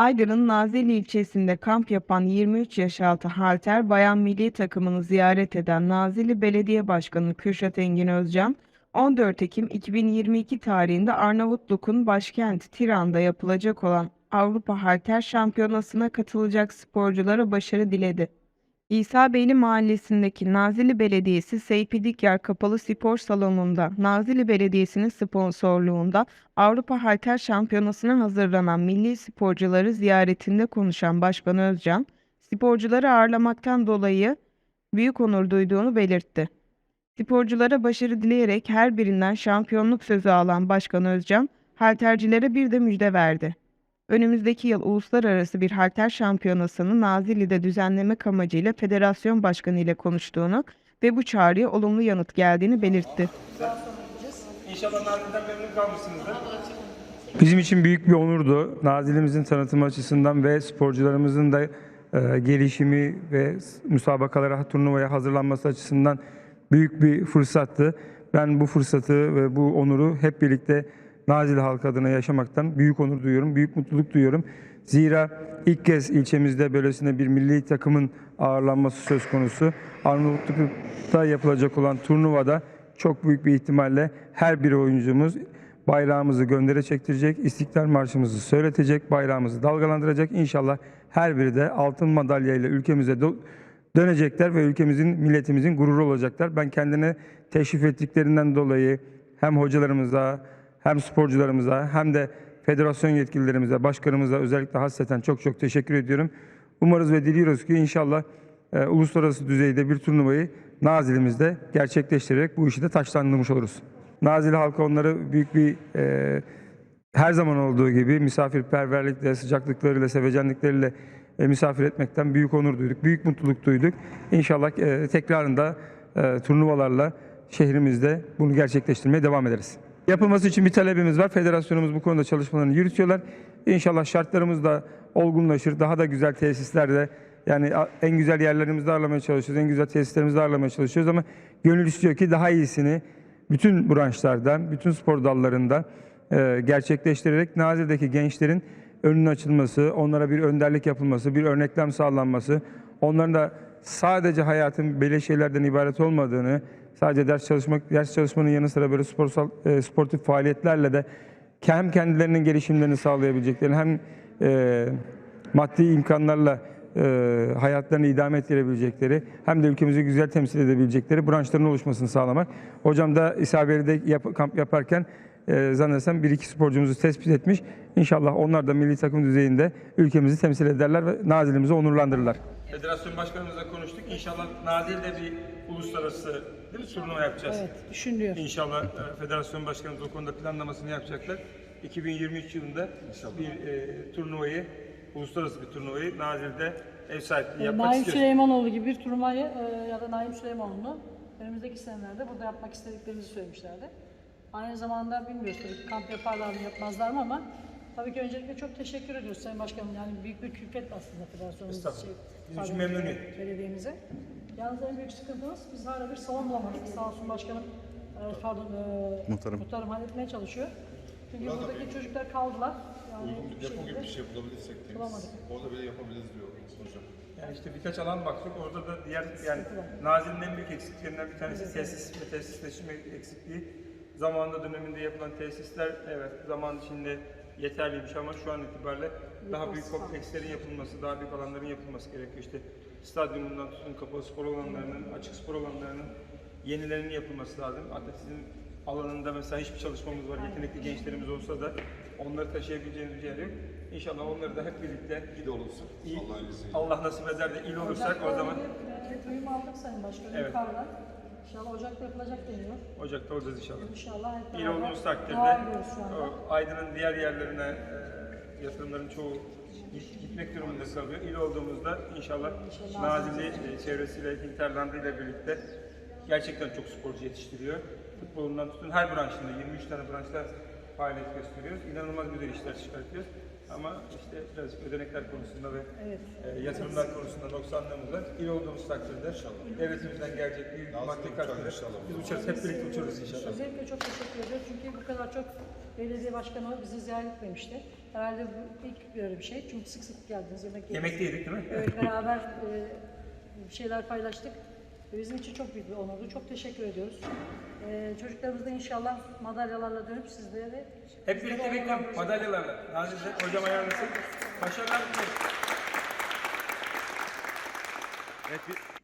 Aydın'ın Nazilli ilçesinde kamp yapan 23 yaş altı halter bayan milli takımını ziyaret eden Nazilli Belediye Başkanı Kürşat Engin Özcan, 14 Ekim 2022 tarihinde Arnavutluk'un başkenti Tiran'da yapılacak olan Avrupa Halter Şampiyonası'na katılacak sporculara başarı diledi. İsa Beyli Mahallesi'ndeki Nazilli Belediyesi Seyfidikyar Kapalı Spor Salonu'nda Nazilli Belediyesi'nin sponsorluğunda Avrupa Halter Şampiyonası'na hazırlanan milli sporcuları ziyaretinde konuşan Başkan Özcan, sporcuları ağırlamaktan dolayı büyük onur duyduğunu belirtti. Sporculara başarı dileyerek her birinden şampiyonluk sözü alan Başkan Özcan, haltercilere bir de müjde verdi. Önümüzdeki yıl uluslararası bir halter şampiyonasını Nazilli'de düzenlemek amacıyla federasyon başkanı ile konuştuğunu ve bu çağrıya olumlu yanıt geldiğini belirtti. İnşallah Nazilli'den memnun kalmışsınızdır. Bizim için büyük bir onurdu. Nazilimizin tanıtımı açısından ve sporcularımızın da e, gelişimi ve müsabakalara, turnuvaya hazırlanması açısından büyük bir fırsattı. Ben bu fırsatı ve bu onuru hep birlikte Nazilli halkı adına yaşamaktan büyük onur duyuyorum, büyük mutluluk duyuyorum. Zira ilk kez ilçemizde böylesine bir milli takımın ağırlanması söz konusu. Arnavutluk'ta yapılacak olan turnuvada çok büyük bir ihtimalle her bir oyuncumuz bayrağımızı göndere çektirecek, İstiklal Marşımızı söyletecek, bayrağımızı dalgalandıracak. İnşallah her biri de altın madalyayla ülkemize dönecekler ve ülkemizin, milletimizin gururu olacaklar. Ben kendine teşrif ettiklerinden dolayı hem hocalarımıza, hem sporcularımıza, hem de federasyon yetkililerimize, başkanımıza özellikle hasreten çok çok teşekkür ediyorum. Umarız ve diliyoruz ki inşallah e, uluslararası düzeyde bir turnuvayı Nazilimizde gerçekleştirerek bu işi de taçlandırmış oluruz. Nazilli halkı onları büyük bir e, her zaman olduğu gibi misafirperverlikle, sıcaklıklarıyla, sevecenlikleriyle e, misafir etmekten büyük onur duyduk, büyük mutluluk duyduk. İnşallah e, tekrarında e, turnuvalarla şehrimizde bunu gerçekleştirmeye devam ederiz. Yapılması için bir talebimiz var. Federasyonumuz bu konuda çalışmalarını yürütüyorlar. İnşallah şartlarımız da olgunlaşır. Daha da güzel tesislerde yani en güzel yerlerimizde ağırlamaya çalışıyoruz. En güzel tesislerimizde ağırlamaya çalışıyoruz ama gönül istiyor ki daha iyisini bütün branşlardan, bütün spor dallarında e, gerçekleştirerek Nazilli'deki gençlerin önünün açılması, onlara bir önderlik yapılması, bir örneklem sağlanması, onların da sadece hayatın böyle şeylerden ibaret olmadığını, sadece ders çalışmak, ders çalışmanın yanı sıra böyle sporsal, e, sportif faaliyetlerle de hem kendilerinin gelişimlerini sağlayabileceklerini hem e, maddi imkanlarla e, hayatlarını idame ettirebilecekleri hem de ülkemizi güzel temsil edebilecekleri branşların oluşmasını sağlamak. Hocam da İsabeli'de yap, kamp yaparken e, zannedersem bir iki sporcumuzu tespit etmiş. İnşallah onlar da milli takım düzeyinde ülkemizi temsil ederler ve nazilimizi onurlandırırlar. Federasyon başkanımızla konuştuk. İnşallah Nazilli'de bir uluslararası değil mi, turnuva yapacağız. Evet, düşünülüyor. İnşallah e, federasyon başkanımız o konuda planlamasını yapacaklar. 2023 yılında bir e, turnuvayı, uluslararası bir turnuvayı Nazilli'de ev sahipliği Ee, yapmak Naim istiyoruz. Süleymanoğlu gibi bir turnuvayı e, ya da Naim Süleymanoğlu'nu önümüzdeki senelerde burada yapmak istediklerimizi söylemişlerdi. Aynı zamanda bilmiyoruz tabii kamp yaparlar mı yapmazlar mı ama tabii ki öncelikle çok teşekkür ediyoruz Sayın Başkanım. Yani büyük bir külfet aslında federasyonumuz Estağfurullah. şey, Bizim için memnuniyet. Belediyemize. Yalnız en büyük sıkıntımız biz hala bir salon bulamadık. Sağ olsun başkanım, e, pardon e, Muhtarım. muhtarım halletmeye çalışıyor. Çünkü buradaki çocuklar kaldılar. Yani bir Yapı gibi şekilde bir şey bulabilirsek temiz. Bulamadık. Orada bile yapabiliriz diyor hocam. Yani işte birkaç alan baktık. Orada da diğer yani Nazilli'nin en büyük eksiklerinden bir tanesi tesis ve tesisleşme eksikliği. Zamanında döneminde yapılan tesisler evet zaman içinde yeterliymiş ama şu an itibariyle daha büyük komplekslerin yapılması, daha büyük alanların yapılması gerekiyor. İşte stadyumundan tutun kapalı spor alanlarının, açık spor alanlarının yenilerinin yapılması lazım. Atletizm alanında mesela hiçbir çalışmamız var. Yetenekli gençlerimiz olsa da onları taşıyabileceğimiz bir yer yok. İnşallah onları da hep birlikte İyi de olursa. İyi. Allah'ın izniyle. Allah nasip eder de il olursak o zaman Evet, duyum aldık Sayın Başkanım Evet. yukarıdan. İnşallah Ocak'ta yapılacak deniyor. Ocak'ta olacağız inşallah. İnşallah hep beraber olduğumuz takdirde o Aydın'ın diğer yerlerine e, yatırımların çoğu git- gitmek durumunda kalıyor. İl olduğumuzda inşallah Nazilli e, çevresiyle, Hinterlandı ile birlikte gerçekten çok sporcu yetiştiriyor. Futbolundan tutun her branşında 23 tane branşta faaliyet gösteriyoruz. İnanılmaz güzel işler çıkartıyoruz. Ama işte birazcık ödenekler konusunda ve Evet. e, yatırımlar konusunda noksanlığımız var. İyi olduğumuz takdirde devletimizden gelecek büyük Nazlı maddi katkıda inşallah. biz uçarız. Hep birlikte uçuruz inşallah. Özellikle çok teşekkür ediyoruz çünkü bu kadar çok belediye başkanı bizi ziyaret etmemişti. Herhalde bu ilk böyle bir şey çünkü sık sık geldiniz yemek. Yemek de yedik değil mi? Evet, beraber e, bir şeyler paylaştık. Ve Bizim için çok büyük bir onurdu. Çok teşekkür ediyoruz. E, çocuklarımız da inşallah madalyalarla dönüp sizlere Hep birlikte bekliyorum madalyalarla. Nazil'de hocam ayarlasın. Başarılar dileriz. Evet, bir-